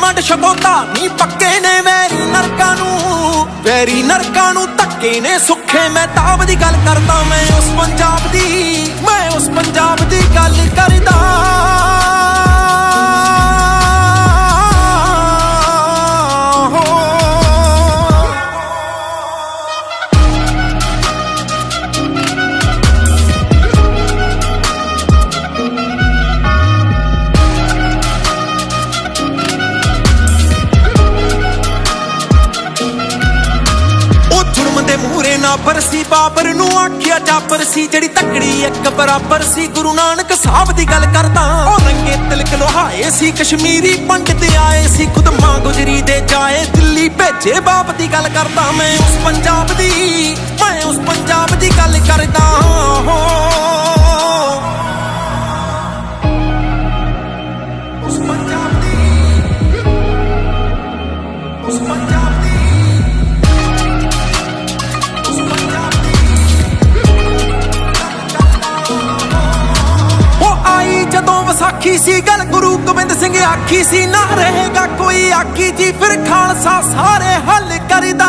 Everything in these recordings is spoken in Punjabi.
ਮੰਡ ਸ਼ਕੋਤਾ ਨੀ ਪੱਕੇ ਨੇ ਵੈਰੀ ਨਰਕਾਂ ਨੂੰ। ਵੈਰੀ ਨਰਕਾਂ ਨੂੰ ਧੱਕੇ ਨੇ ਸੁੱਖੇ, ਮੈਂ ਤਾਬ ਦੀ ਗੱਲ ਕਰਦਾ ਦੇ ਮੂਹਰੇ ਬਾਬਰ ਨੂੰ ਆਖਿਆ ਜਾਬਰ ਸੀ ਜਿਹੜੀ ਤਕੜੀ ਇੱਕ ਬਰਾਬਰ ਸੀ, ਗੁਰੂ ਨਾਨਕ ਸਾਹਿਬ ਦੀ ਗੱਲ ਕਰਦਾ। ਉਹ ਰੰਗੇ ਤਿਲਕ ਲੋਹਾਏ ਸੀ, ਕਸ਼ਮੀਰੀ ਪੰਡਤ ਆਏ ਸੀ। ਖੁਦ ਮਾਂ ਗੁਜਰੀ ਦੇ ਜਾਏ, ਦਿੱਲੀ ਭੇਜੇ ਬਾਪ ਦੀ ਗੱਲ ਕਰਦਾ। ਮੈਂ ਉਸ ਪੰਜਾਬ ਦੀ, ਮੈਂ ਉਸ ਪੰਜਾਬ ਦੀ ਗੱਲ ਕਰਦਾ ਉਸ ਪੰਜਾਬ ਦੀ, ਉਸ ਪੰਜਾਬ ਗੋਬਿੰਦ ਸਿੰਘ ਆਖੀ ਸੀ, ਨਾ ਰਹੇਗਾ ਕੋਈ ਆਖੀ ਜੀ। ਫਿਰ ਖਾਲਸਾ ਸਾਰੇ ਹੱਲ ਕਰਦਾ।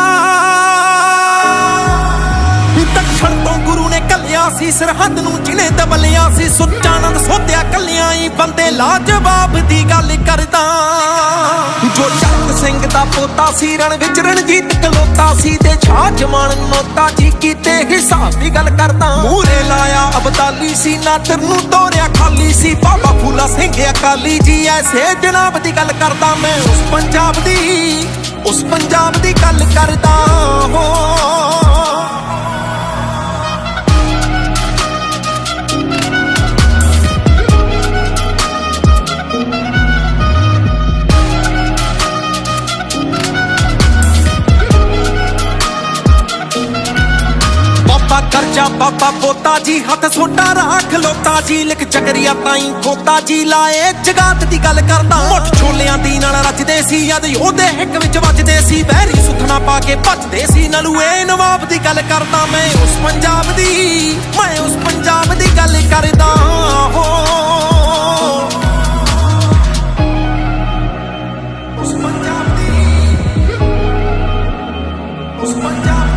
ਦੱਖਣ ਤੋਂ ਗੁਰੂ ਨੇ ਕੱਲਿਆ ਸੀ, ਸਰਹੱਦ ਨੂੰ ਜਿਨੇ ਦਬਲਿਆ ਸੀ, ਸੁੱਚਾਨੰਦ ਸੋਧਿਆ ਕੱਲਿਆਂ ਹੀ ਬੰਦੇ ਲਾਜਵਾਬ ਦੀ ਗੱਲ ਕਰਦਾ। ਜੋ ਚੱਕ ਸਿੰਘ ਦਾ ਪੋਤਾ ਸੀ ਰਣ ਵਿੱਚ ਰਣਜੀਤ ਕਲੋ 84 ਦੇ ਛਾ ਜਮਾਨ ਨੋਤਾ ਜੀ ਕੀਤੇ ਹਿਸਾਬ ਦੀ ਗੱਲ ਕਰਦਾ। ਮੂਰੇ ਲਾਇਆ ਅਬਤਾਲੀ ਸੀ ਨਾ ਨਾਦਰ ਨੂੰ ਤੋਰਿਆ ਖਾਲੀ ਸੀ। ਬਾਬਾ ਫੂਲਾ ਸਿੰਘ ਅਕਾਲੀ ਜੀ, ਐਸੇ ਜਨਾਬ ਦੀ ਗੱਲ ਕਰਦਾ। ਮੈਂ ਉਸ ਪੰਜਾਬ ਦੀ, ਉਸ ਪੰਜਾਬ ਦੀ ਗੱਲ ਕਰਦਾ। ਹੋ ਬਾਬਾ ਕਰਜਾ ਬਾਬਾ ਪੋਤਾ ਜੀ, ਹੱਥ ਸੋਟਾ ਰਾਖ ਲੋਤਾ ਜੀ। ਲਿਖ ਚੱਕਰੀਆ ਤਾਈ ਖੋਤਾ ਜੀ, ਲਾਏ ਜਗਾਤ ਦੀ ਗੱਲ ਕਰਦਾ। ਮੁੱਠ ਛੋਲਿਆਂ ਦੀ ਨਾਲ ਰਚਦੇ ਸੀ ਯਦ ਉਹਦੇ ਹਿੱਕ ਵਿੱਚ ਵੱਜਦੇ ਸੀ। ਬਹਿਰੀ ਸੁਥਣਾ ਪਾ ਕੇ ਭੱਜਦੇ ਸੀ, ਨਲੂਏ ਨਵਾਬ ਦੀ ਗੱਲ ਕਰਦਾ। ਮੈਂ ਉਸ ਪੰਜਾਬ ਦੀ, ਮੈਂ ਉਸ ਪੰਜਾਬ ਦੀ ਗੱਲ ਕਰਦਾ। ਹੋ। ਉਸ ਪੰਜਾਬ ਦੀ, ਉਸ ਪੰਜਾਬ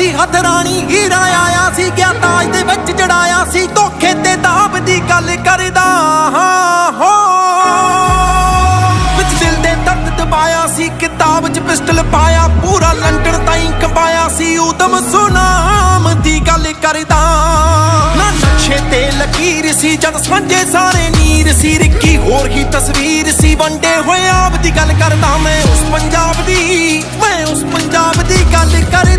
ਹਥਿਆਇਆ ਸੀ ਹਥਰਾਣੀ ਹੀਰਾ ਆਇਆ ਸੀ ਗਿਆ ਤਾਜ ਦੇ ਵਿੱਚ ਜੜਾਇਆ ਸੀ ਧੋਖੇ ਤੇ ਦਾਬ ਦੀ ਗੱਲ ਕਰਦਾ ਹਾਂ, ਹੋ। ਵਿੱਚ ਦਿਲ ਦੇ ਦਰਦ ਦਬਾਇਆ ਸੀ, ਕਿਤਾਬ 'ਚ ਪਿਸਟਲ ਪਾਇਆ, ਪੂਰਾ ਲੰਡਨ ਤਾਈਂ ਕੰਬਾਇਆ ਸੀ ਉਦਮ ਸੁਨਾਮ ਦੀ ਗੱਲ ਕਰਦਾ ਨਾ ਨਕਸ਼ੇ ਤੇ ਲਕੀਰ ਸੀ, ਜਦ ਸਾਂਝੇ ਸਾਰੇ ਨੀਰ ਸੀ, ਰਿੱਕੀ ਹੋਰ ਹੀ ਤਸਵੀਰ ਸੀ, ਵੰਡੇ ਹੋਏ ਆਪ ਦੀ ਗੱਲ ਕਰਦਾ, ਮੈਂ ਉਸ ਪੰਜਾਬ ਦੀ, ਮੈਂ ਉਸ ਪੰਜਾਬ ਦੀ ਗੱਲ ਕਰ